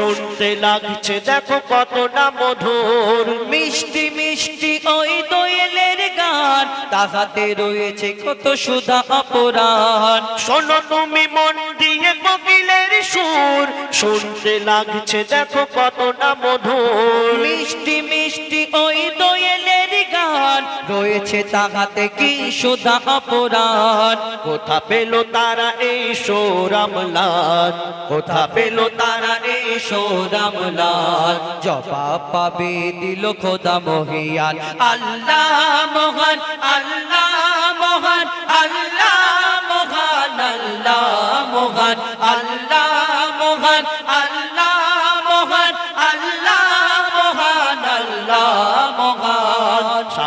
শুনতে লাগছে, দেখো কতটা মধুর। মিষ্টি মিষ্টি ওই দোয়েলের গান, তাহাতে রয়েছে কত সুধা অপরাণ। শোনো তুমি মন দিয়ে কোকিলের সুর, শুনতে লাগছে, দেখো কতটা মধুর। মিষ্টি মিষ্টি ওই রয়েছে তাহাতে কি সোধা পুরাণ? কোথা পেল তারা এই সৌরামলাল কোথা পেল তারা এই সৌরামলাল জবা পাবে দিল খোদা মহিয়াল আল্লাহ মহান আল্লাহ মহান আল্লাহ মহান আল্লাহ মহান আল্লাহ মহান আল্লাহ মহান আল্লাহ মহান, আল্লাহ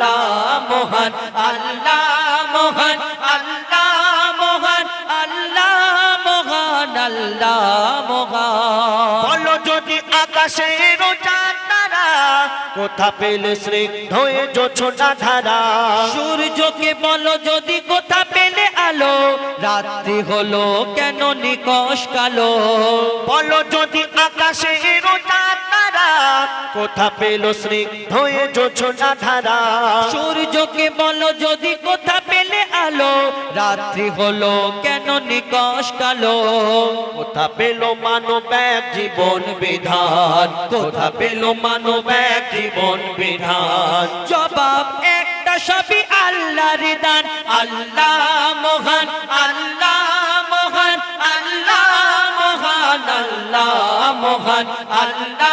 আল্লাহ মহান আল্লাহ মহান আল্লাহ মহান আল্লাহ মহান আল্লাহ মহান। বলো যদি আকাশের কোথা পেলে স্নিগ্ধ জোছনা ধারা? সূর্যকে বলো যদি কোথা পেলে আলো রাত্রি হলো কেন নিকশ কালো? বলো যদি আকাশের কোথা পেল স্নিগ্ধ হয়ে জোছনা ধারা? সূর্যকে বলো যদি কোথা পেলে আলো? রাত্রি হলো কেন নিকশ কালো? কোথা পেল মানব এক জীবন বিধান? কোথা পেল মানব এক জীবন বিধান? জবাব একটা সবই আল্লাহর দান। আল্লাহ মহান আল্লাহ মহান আল্লাহ মহান আল্লাহ মহান আল্লাহ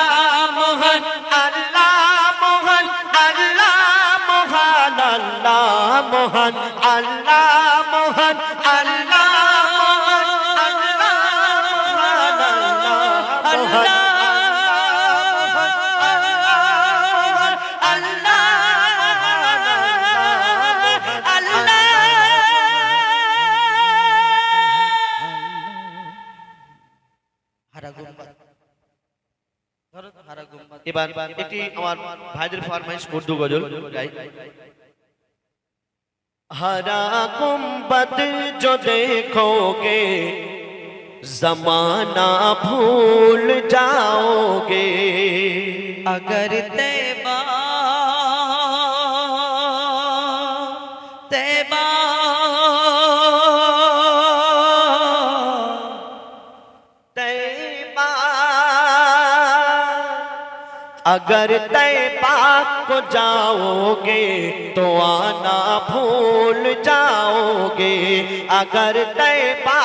মহান আল্লাহ মহান আল্লাহ এবার এটি আমার ভাইদের ফরমাইশ উর্দু গজল গাই ہرا گنبد جو دیکھو گے زمانہ بھول جاؤ گے۔ اگر تیبہ تیبہ تیبہ۔ اگر تیبہ کو جاؤ گے تو آنا بھول جاؤ گے اگر طیبہ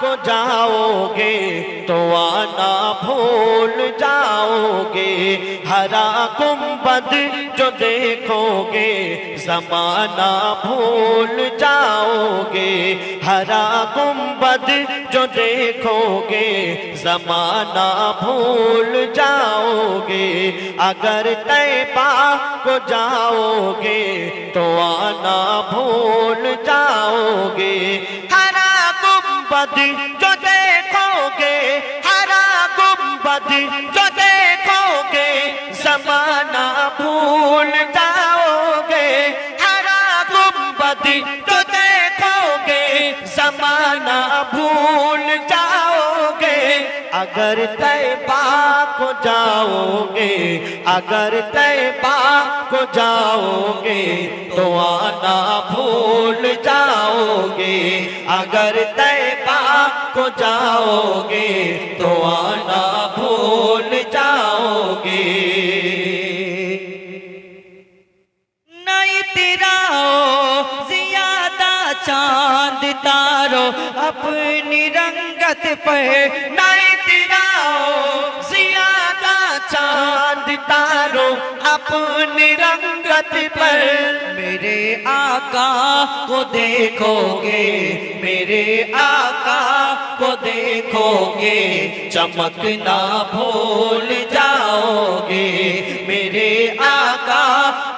کو جاؤ گے تو آنا بھول جاؤ گے ہرا گمبد جو دیکھو گے زمانہ بھول جاؤ گے ہرا کمبد جو دیکھو گے زمانہ بھول جاؤ گے اگر طیبہ کو جاؤ گے تو آنا بھول جاؤ گے ہرا گمبد جو دیکھو گے ہرا گمبد جو دیکھو گے زمانہ بھول جاؤ گے ہرا گمبد جو دیکھو گے زمانہ بھول جاؤ گے اگر طیبہ کو جاؤ گے، اگر طیبہ کو جاؤ گے، تو آنا بھول جاؤ گے۔ اگر طیبہ کو جاؤ گے، تو آنا بھول جاؤ گے۔ نہیں تیرا زیادہ چاند تارو، اپنی جنت پر نہ اتناؤ زیادہ چاند تاروں اپنی رنگت پر۔ میرے آقا کو دیکھو گے، میرے آقا کو دیکھو گے۔ چمکنا بھول جاؤ گے۔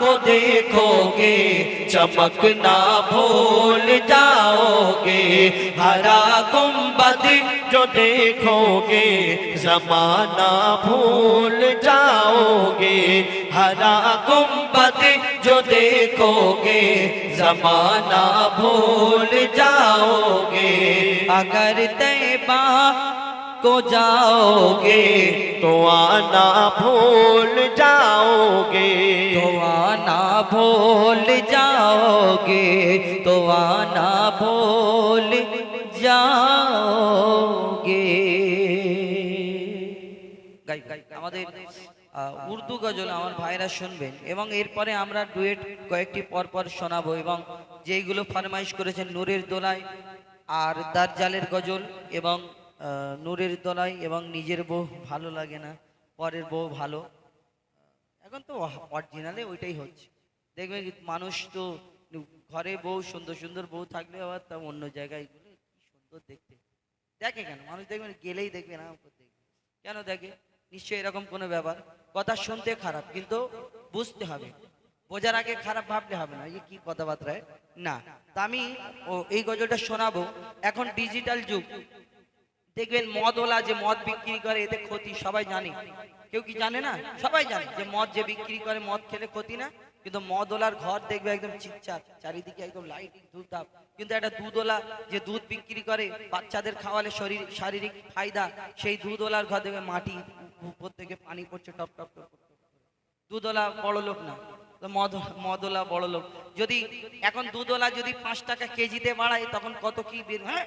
کو دیکھو گے چمکنا بھول جاؤ گے ہرا گمبد جو دیکھو گے زمانہ بھول جاؤ گے ہرا گمبد جو دیکھو گے زمانہ بھول جاؤ گے اگر تیبہ को जाओगे तो आना भूल जाओगे तो आना भूल जाओगे तो आना भूल जाओगे গাই গাই আমাদের আহ, উর্দু গজল আমার ভাইরা শুনবেন এবং এরপরে আমরা ডুয়েট কয়েকটি পরপর শোনাবো এবং যেইগুলো ফরমাইশ করেছেন নূরের দোলায় আর দাজ্জালের গজল এবং আহ, নূরের দোলায় এবং নিজের বউ ভালো লাগে না, পরের বউ ভালো। এখন তো অরিজিনালে ওইটাই হচ্ছে। দেখবে মানুষ তো ঘরে বউ, সুন্দর সুন্দর বউ থাকলে আবার তা অন্য জায়গায় গেলে কি সুন্দর দেখতে। দেখে কেন? মানুষ দেখবেন গেলেই দেখবে না দেখবে। কেন দেখে? নিশ্চয়ই এরকম কোনো ব্যাপার। কথা শুনতে খারাপ, কিন্তু বুঝতে হবে। বোঝার আগে খারাপ ভাবলে হবে না, এই কি কথাবার্তায়। না, তা আমি ও এই গজলটা শোনাবো। এখন ডিজিটাল যুগ। দেখবেন মদওয়ালা যে মদ বিক্রি করে, এতে ক্ষতি সবাই জানে। কেউ কি জানে না? সবাই জানে যে মদ যে বিক্রি করে, মদ খেলে ক্ষতি না। কিন্তু মদওয়ালার ঘর দেখবে একদম চিকচাক, চারিদিকে একদম লাইট ধূপধাপ। কিন্তু একটা দুধওয়ালা যে দুধ বিক্রি করে, বাচ্চাদের খাওয়ালে শরীর, শারীরিক ফায়দা, সেই দুধওয়ালার ঘর দেখবে মাটি উপর থেকে পানি পড়ছে, টপ টপ টপ। দুধওয়ালা বড় লোক না। মদ, মদওয়ালা বড় লোক। যদি এখন দুধওয়ালা যদি পাঁচ টাকা কেজিতে বাড়ায়, তখন কত কি বের হ্যাঁ?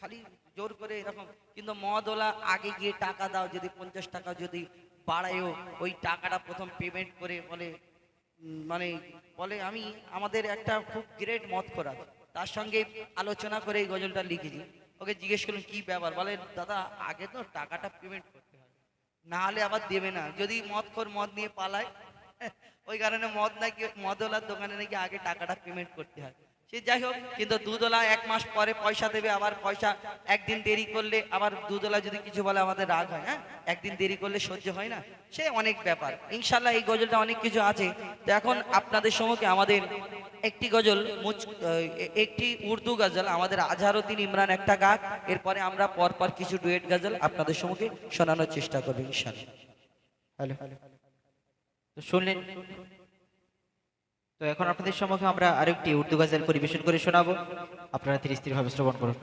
খালি জোর করে এরকম। কিন্তু মদওয়ালা আগে গিয়ে টাকা দাও, যদি পঞ্চাশ টাকা যদি বাড়ায়ও, ওই টাকাটা প্রথম পেমেন্ট করে বলে মানে বলে, আমি আমাদের একটা খুব গ্রেট মত করা। তার সঙ্গে আলোচনা করে এই গজলটা লিখেছি। ওকে জিজ্ঞেস করলাম, কি ব্যাপার? বলে, দাদা, আগে তো টাকাটা পেমেন্ট করতে হবে না হলে আবার দেবে না। যদি মদ খোর মদ নিয়ে পালায়, ওই কারণে মদ নাকি, মদওয়ালার দোকানে নাকি আগে টাকাটা পেমেন্ট করতে হয়। সে যাই হোক, কিন্তু দুধওয়ালা এক মাস পরে পয়সা দেবে, আবার পয়সা একদিন দেরি করলে আবার দুধওয়ালা যদি কিছু বলে আমাদের রাগ হয় হ্যাঁ? একদিন দেরি করলে সহ্য হয় না। সে অনেক ব্যাপার। ইনশাল্লাহ এই গজলটা অনেক কিছু আছে। তো এখন আপনাদের সম্মুখে আমাদের একটি গজল, মুচ- একটি উর্দু গজল, আমাদের আজহারুদ্দিন ইমরান একটা গাক এরপরে আমরা পরপর কিছু ডুয়েট গজল আপনাদের সম্মুখে শোনানোর চেষ্টা করব ইনশাল্লাহ হ্যালো। তো শুনলেন? তো এখন আপনাদের সম্মুখে আমরা আরেকটি উর্দু গজল পরিবেশন করে শোনাবো। আপনারা ধীরে স্থির ভাবে শ্রবণ করুন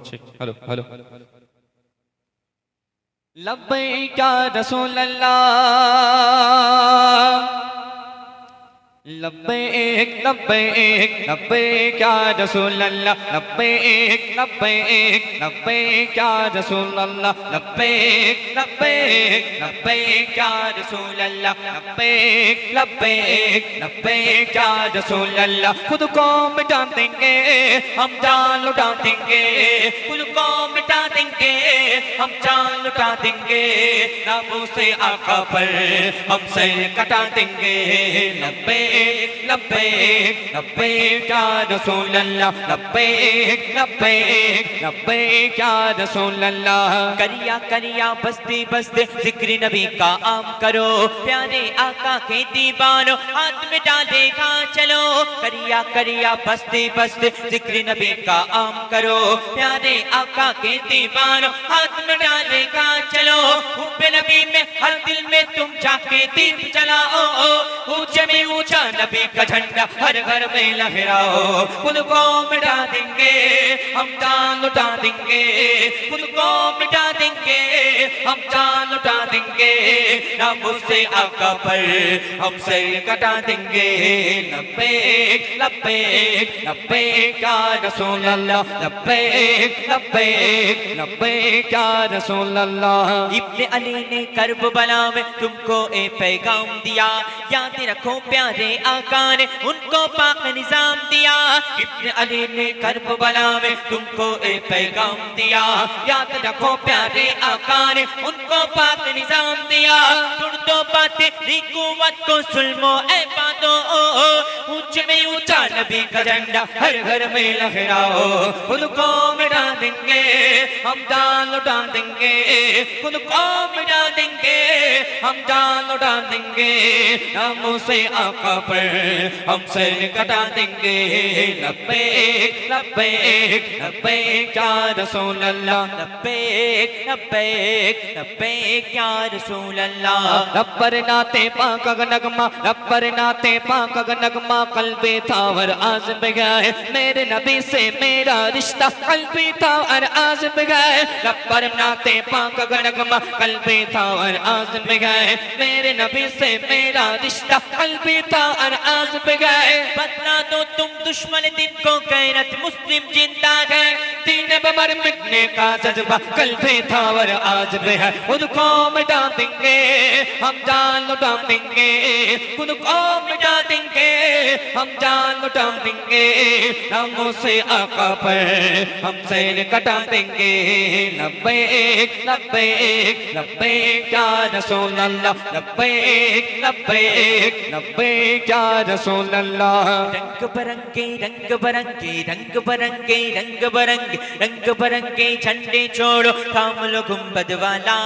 لبیک لبیک لبیک یا رسول اللہ لبیک لبیک لبیک یا رسول اللہ لبیک لبیک لبیک یا رسول اللہ لبیک لبیک لبیک یا رسول اللہ خود کو مٹا دیں گے، ہم جان لٹا دیں گے۔ خود کو مٹا دیں گے، ہم جان لٹا دیں گے۔ ناموں سے آقا پر ہم سے کٹا دیں گے۔ لبیک لبیک لبیک لبیک یا رسول اللہ لبیک لبیک لبیک کریا کریا بستی بستی ذکر نبی کا عام کرو پیارے آقا کے دیوانو ہاتھ میں ڈالے گا چلو کریا کریا بستی بستی ذکر نبی کا عام کرو پیارے آقا کے دیبانو ہاتھ میں ڈالے گا چلو خوب نبی میں ہر دل میں تم جا کے دین چلاؤ اونچے میں اونچا نبی کا جھنڈا ہر گھر میں لہراؤ کل کو مٹا دیں گے ہم جان اٹھا دیں گے ان کو مٹا دیں گے ہم جان اٹھا دیں گے نہ مجھ سے آقا پر ہم سر کٹا دیں گے نبی لبیک لبیک یا رسول اللہ، لبیک لبیک لبیک یا رسول اللہ۔ ابن علی نے کرب بلا میں تم کو اے پیغام دیا، یاد رکھو پیارے آقا نے ان کو پاک نظام دیا۔ ابن علی نے کرب بلا میں تم کو اے پیغام دیا۔ یاد رکھو پیارے آقا نے ان کو پاک نظام دیا۔ چھوڑ پاتے باتیں قوت کو سلمو اے باتوں، اونچ میں اونچا نبی کا جھنڈا ہر گھر میں لہراؤ۔ خود کو مٹا دیں گے، ہم جان لوٹا دیں گے۔ خود کو مٹا دیں گے، ہم جان لوٹا دیں گے۔ ہم اسے آقا پر ہم سر کٹا دیں گے۔ لبیک لبیک لبیک، یا رسول اللہ۔ لبیک لبیک لبیک، یا رسول اللہ۔ ربر ناتے پاک نغمہ ربر ناتے پاک نغمہ قلبِ تھا اور آزم گئے۔ میرے نبی سے میرا رشتہ قلبی تھا اور آزم گئے۔ رب پر ناتے پاک گڑگما قلبی تھا اور آزم گئے۔ میرے نبی سے میرا رشتہ قلبی تھا اور آزم گئے۔ بتلا دو تم دشمن دن کو قیرت مسلم جنتا گئے دین بمر مٹنے کا جذبہ قلبی تھا اور آزم ہے۔ خود قوم مٹا دیں گے، ہم جان لٹا دیں گے۔ خود قوم مٹا دیں گے، ہم جان لڈان دیں گے جان لٹا دیں گے ناموں سے آقا پر ہم سین کٹا دیں گے لبیک لبیک لبیک یا رسول اللہ لبیک لبیک لبیک یا رسول اللہ رنگ برنگے رنگ برنگے رنگ برنگے رنگ برنگے رنگ برنگے چھنڈے چھوڑو تھام لو گنبد والا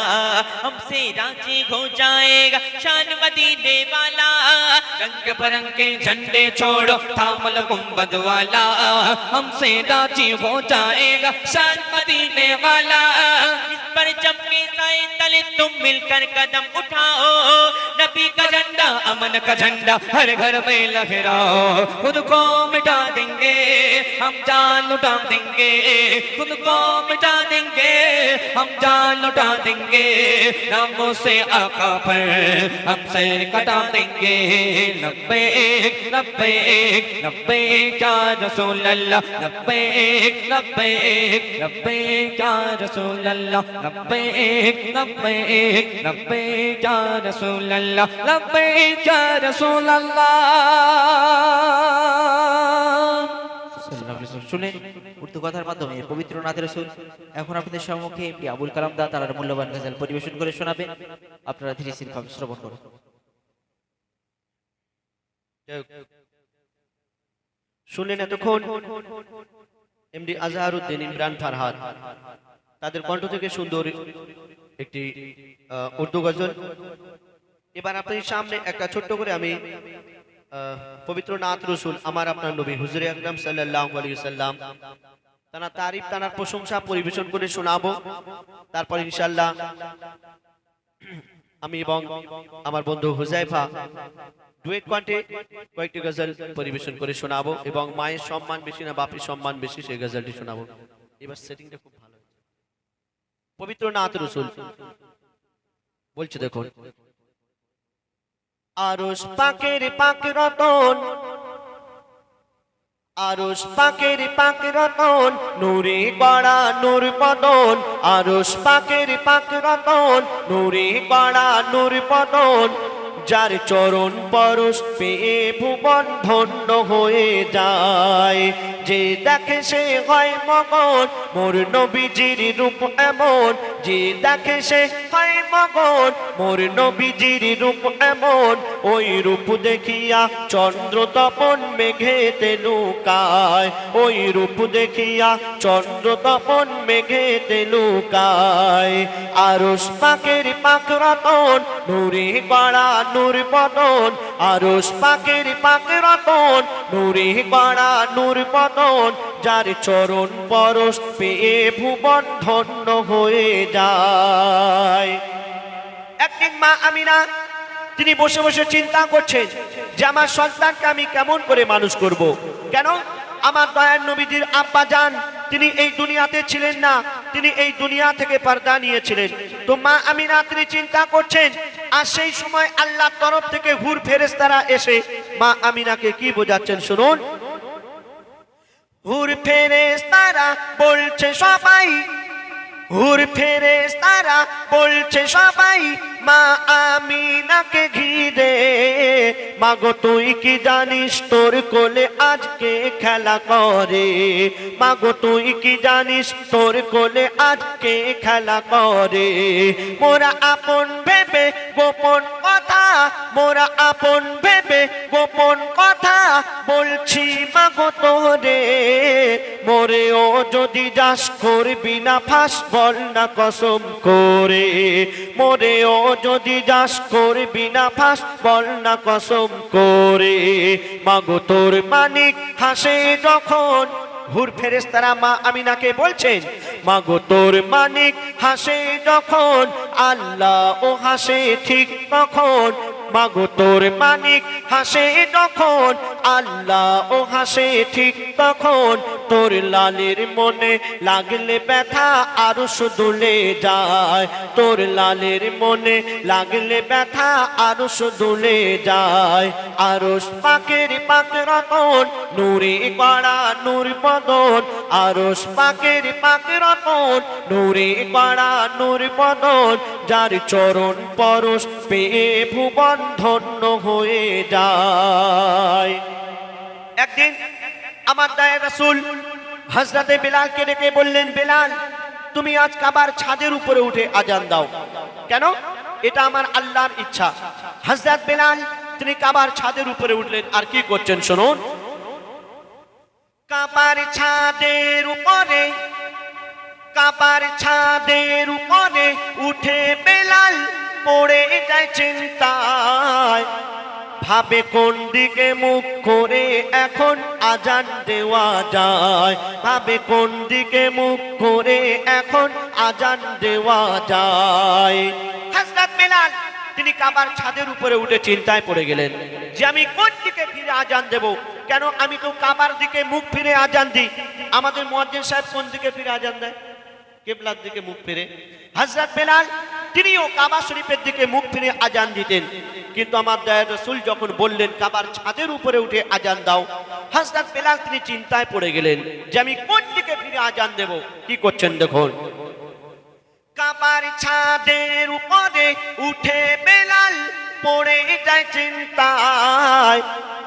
ہم سے راجی ہو جائے گا شان مدینے والا رنگ برنگے چھنڈے چھوڑو چھوڑو تھامل بدوالا ہم سے راضی ہو جائے گا شان مدینے والا۔ پر جب کے سائے تلے تم مل کر قدم اٹھاؤ، نبی کا جھنڈا، امن کا جھنڈا ہر گھر میں لہراؤ۔ خود کو مٹا دیں گے، ہم جان اٹھا دیں گے۔ خود کو مٹا دیں گے، ہم جان اٹھا دیں گے۔ ناموں سے آقا پر ہم سے کٹا دیں گے۔ نبے ایک نبے ایک لبيك يا رسول الله لبيك لبيك لبيك يا رسول الله لبيك لبيك لبيك يا رسول الله لبيك يا رسول الله শুনে উর্দু কথার মাধ্যমে পবিত্র নাথের রসুল এখন আপনাদের সম্মুখে একটি আবুল কালাম দা তার মূল্যবান গাজাল পরিবেশন করে শোনাবেন আপনারা ধীরে শ্রবণ করুন শুনলেন এতক্ষণ এমডি আজহারউদ্দিন ইমরান ফারহাদ। তাদের কণ্ঠ থেকে সুন্দর একটি উর্দু গজল। এবার আপনাদের সামনে একটা ছোট্ট করে আমি পবিত্র নাথ রসুল আমার আপনার নবী হুজুরে আকরাম আলাইহি সাল্লাম তারা তারিফ, তানার প্রশংসা পরিবেশন করে শোনাবো। তারপর ইনশাল্লাহ আমি এবং আমার বন্ধু হুজাইফা ডুয়েট কণ্ঠে কয়েকটি গজল পরিবেশন করে শোনাবো এবং মায়ের সম্মান বেশি না বাপের সম্মান বেশি, সেই গজলটি শোনাবো এবার সেটিংটা খুব ভালো। পবিত্র নাথ রসুল বলছে, দেখুন আরস পাকের পাক রতন আরস পাকের পাক রতন, নূরে গড়া নূর বদন আরস পাকের পাক রতন, নূরে গড়া নূর বদন যার চরণ পরশ পেয়ে ভুবন ধন্য হয়ে যায়। যে দেখে সে হয় মগন, মোর নবীজির রূপ এমন। যে দেখে সে হয় মগন, মোর নবীজির রূপ এমন। ওই রূপ দেখিয়া চন্দ্র তপন মেঘেতে লুকায়। ওই রূপ দেখিয়া চন্দ্র তপন মেঘেতে লুকায়। আরস পাকের পাক রতন, নুরে গড়া নূর আরস পাকের পাক রতন, নুরে গড়া নূর বদন। যার চরণ পরশ পেয়ে ভুবন ধন্য হয়ে যায়। একদিন মা আমিনা, তিনি বসে বসে চিন্তা করছেন যে আমার সন্তানকে আমি কেমন করে মানুষ করব। কেন? আমার দয়ার নবীজির আব্বা যান তিনি এই দুনিয়াতে ছিলেন না, তিনি এই দুনিয়া থেকে পর্দা নিয়েছিলেন। তো মা আমিনা, তিনি চিন্তা করছেন, আর সেই সময় আল্লাহ তরফ থেকে হুর ফেরেস্তারা এসে মা আমিনাকে কি বোঝাচ্ছেন শুনুন। হুর ফেরেস্তারা বলছে সবাই, হুর ফেরে তারা বলছে সবাই, মা আমিনাকে ঘিরে। মাগো, তুই কি জানিস তোর কোলে আজকে খেলা করে? মাগো, তুই কি জানিস তোর কোলে আজকে খেলা করে? মোরা আপন ভেবে গোপন কথা, মোরা আপন ভেবে গোপন কথা মাগো তোরে মোরে ও যদি যাস করবি না ফাঁস, বল না কসম করে। মোরে ও যদি যাস করবি না ফাঁস, বল না কসম করে। মাগো তোর মানিক হাসে যখন হুর ফেরেস্তারা মা আমিনাকে বলছেন, মাগো তোর মানিক হাসে যখন, আল্লাহ ও হাসে ঠিক তখন মাগো তোর মানিক হাসে যখন আল্লাহ ও হাসে ঠিক তখন। তোর লালের মনে লাগলে ব্যথা আরও দুলে যায়। তোর লালের মনে লাগলে ব্যথা আরও দুলে যায়। আরস পাকের পাক রতন নূরে কড়া নূর বদন। আরস পাকের পাক রতন নূরে কড়া নূর বদন। যার চরণ পরশ পেয়ে ভুবন ধন্য হয়ে যায়। একদিন আমার দায় রাসূল। হজরতে বেলালকে ডেকে বললেন, বেলাল, তুমি আজ কাবার ছাদের উপরে উঠে আজান দাও। কেন? এটা আমার আল্লাহর ইচ্ছা। হজরত বেলাল, তিনি কাবার ছাদের উপরে উঠলেন। আর কি করছেন শুনুন? কাবার ছাদের উপরে, কাবার ছাদের উপরে উঠে বেলাল পড়ে যায় চিন্তায়। ভাবে কোন দিকে মুখ করে এখন আজান দেওয়া যায়? ভাবে কোন দিকে মুখ করে এখন আজান দেওয়া যায়? হযরত বেলাল, তিনি কাবার ছাদের উপরে উঠে চিন্তায় পড়ে গেলেন, যে আমি কোন দিকে ফিরে আজান দেব? কেন আমি তো কাবার দিকে মুখ ফিরে আজান দিই? আমাদের মুয়াজ্জিন সাহেব কোন দিকে ফিরে আজান দেয়? কেবলার দিকে মুখ ফিরে। হযরত বেলাল, তিনিও কাবা শরীফের দিকে মুখ ফিরে আজান দিতেন। কিন্তু আমার দয়া রসুল যখন বললেন, কাবার ছাদের উপরে উঠে আজান দাও। হাসনাত বেলাল তিনি চিন্তায় পড়ে গেলেন যে আমি কোন দিকে ফিরে আজান দেব? কি করছেন দেখুন? কাবার ছাদের উপরে উঠে বেলাল পড়ে যায় চিন্তায়।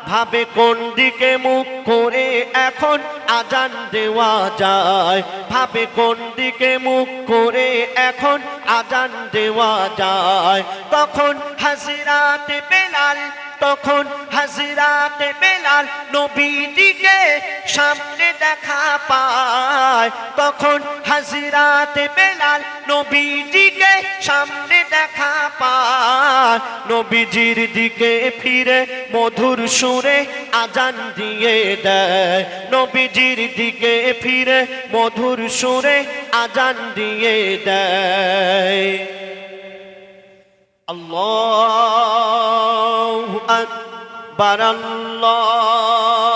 ভাবে কোন দিকে মুখ করে এখন আজান দেওয়া যায়? ভাবে কোন দিকে মুখ করে এখন আজান দেওয়া যায়? তখন হাজিরাতে বেলাল তখন হাজিরাতে বেলাল নবীজিকে সামনে দেখা পায়। তখন হাজিরাতে বেলাল নবীজিকে সামনে দেখা পায়। নবীজির দিকে ফিরে মধুর সুরে আজান দিয়ে দেয়। নবীজির দিকে ফিরে মধুর সুরে আজান দিয়ে দেয়। আল্লাহ আকবার আল্লাহ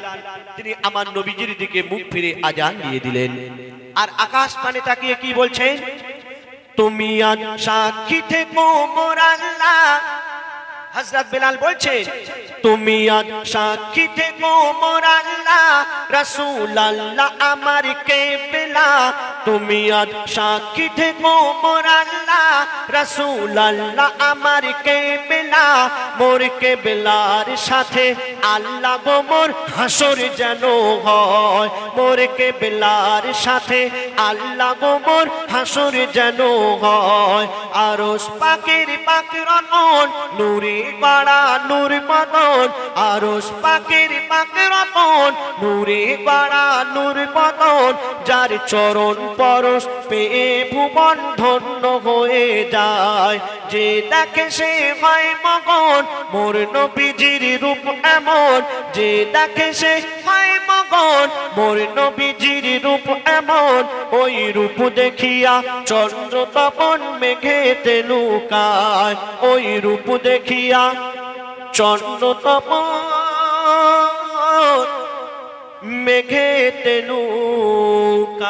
বেলাল তিনি আমার নবীজির দিকে মুখ ফিরে আজান দিয়ে দিলেন। আর আকাশ পানে তাকিয়ে কি বলছেন? তুমি আজ সাক্ষী থেকো মোর আল্লাহ। হজরত বেলাল বলছে, তুমি আজ সাক্ষী থেকো মোর আল্লাহ। রসুল আল্লাহ আমার কে বেলা তুমি আজ সাক্ষী থেকো মোর আল্লাহ, রসুল আল্লাহ আমার কে বেলা মোর কে বেলার সাথে আল্লাহ গো মোর হাসর যেন হয়। মোর কে বেলার সাথে আল্লাহ গো মোর হাসর যেন হয়। আরস পাকের পাকের রতন, নুরে বাড়া নূর মদন। আরস পাকের পাকের রতন, নুরে বাড়া নূর মদন। যার চরণ পরশ পেয়ে ভুবন ধন্য হয়ে যায়। যে দেখে সে হয় মগন, মোর নবীজির রূপ এমন। যে দেখে সে হয় মগন, মোর নবীজির রূপ এমন। ওই রূপ দেখিয়া চন্দ্র তপন মেঘেতে লুকায়। ওই রূপ দেখিয়া চন্দ্র তপন মেঘেতে লুকায়